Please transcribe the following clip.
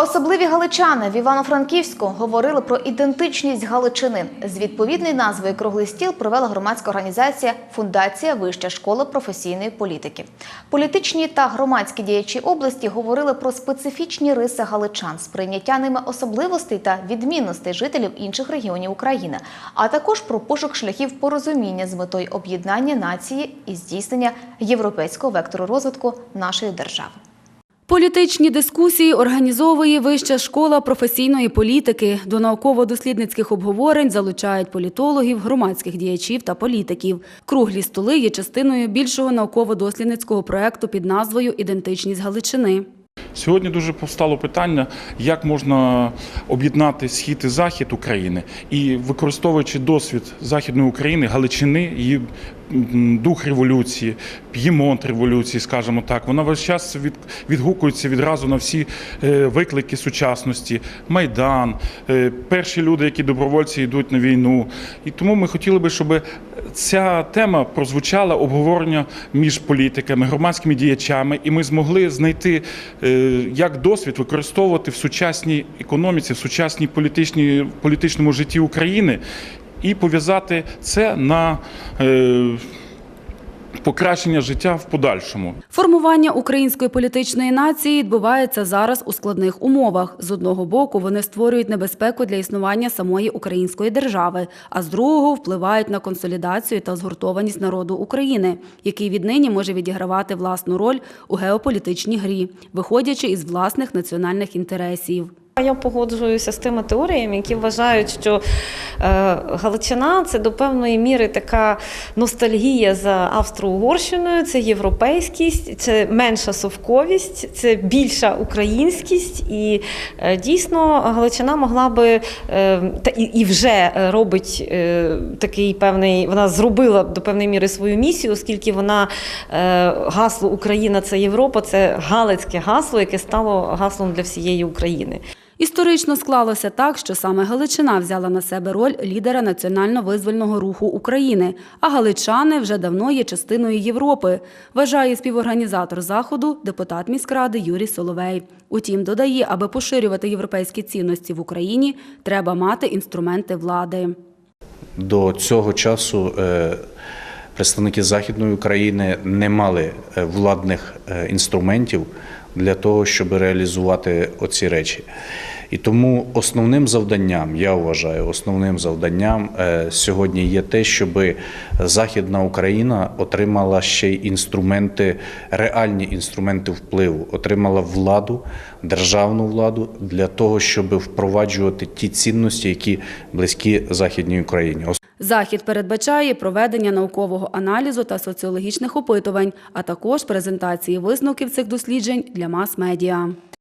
Особливі галичани в Івано-Франківську говорили про ідентичність Галичини. З відповідною назвою круглий стіл провела громадська організація Фундація Вища школа професійної політики. Політичні та громадські діячі області говорили про специфічні риси галичан, сприйняття ними особливостей та відмінностей жителів інших регіонів України, а також про пошук шляхів порозуміння з метою об'єднання нації і здійснення європейського вектору розвитку нашої держави. Політичні дискусії організовує Вища школа професійної політики. До науково-дослідницьких обговорень залучають політологів, громадських діячів та політиків. Круглі столи є частиною більшого науково-дослідницького проекту під назвою Ідентичність Галичини. Сьогодні дуже повстало питання, як можна об'єднати схід і захід України і використовуючи досвід Західної України, Галичини, її дух революції, п'ємонт революції, скажімо так, вона весь час від, відгукується відразу на всі е, виклики сучасності, майдан, е, перші люди, які добровольці йдуть на війну. І тому ми хотіли би, щоб ця тема прозвучала обговорення між політиками, громадськими діячами, і ми змогли знайти е, як досвід використовувати в сучасній економіці, в сучасній політичній політичному житті України і пов'язати це на е, покращення життя в подальшому. Формування української політичної нації відбувається зараз у складних умовах. З одного боку, вони створюють небезпеку для існування самої української держави, а з другого впливають на консолідацію та згуртованість народу України, який віднині може відігравати власну роль у геополітичній грі, виходячи із власних національних інтересів. Я погоджуюся з тими теоріями, які вважають, що е, Галичина це до певної міри така ностальгія за Австро-Угорщиною, це європейськість, це менша совковість, це більша українськість. І е, дійсно Галичина могла би е, та і, вже робить такий певний, вона зробила до певної міри свою місію, оскільки вона гасло Україна це Європа, це галицьке гасло, яке стало гаслом для всієї України. Історично склалося так, що саме Галичина взяла на себе роль лідера національно-визвольного руху України, а галичани вже давно є частиною Європи, вважає співорганізатор заходу, депутат міськради Юрій Соловей. Утім, додає, аби поширювати європейські цінності в Україні, треба мати інструменти влади. До цього часу е, представники Західної України не мали е, владних е, інструментів для того, щоб реалізувати оці речі. І тому основним завданням, я вважаю, основним завданням е, сьогодні є те, щоб Західна Україна отримала ще й інструменти, реальні інструменти впливу, отримала владу, державну владу для того, щоб впроваджувати ті цінності, які близькі Західній Україні. Захід передбачає проведення наукового аналізу та соціологічних опитувань, а також презентації висновків цих досліджень для мас-медіа.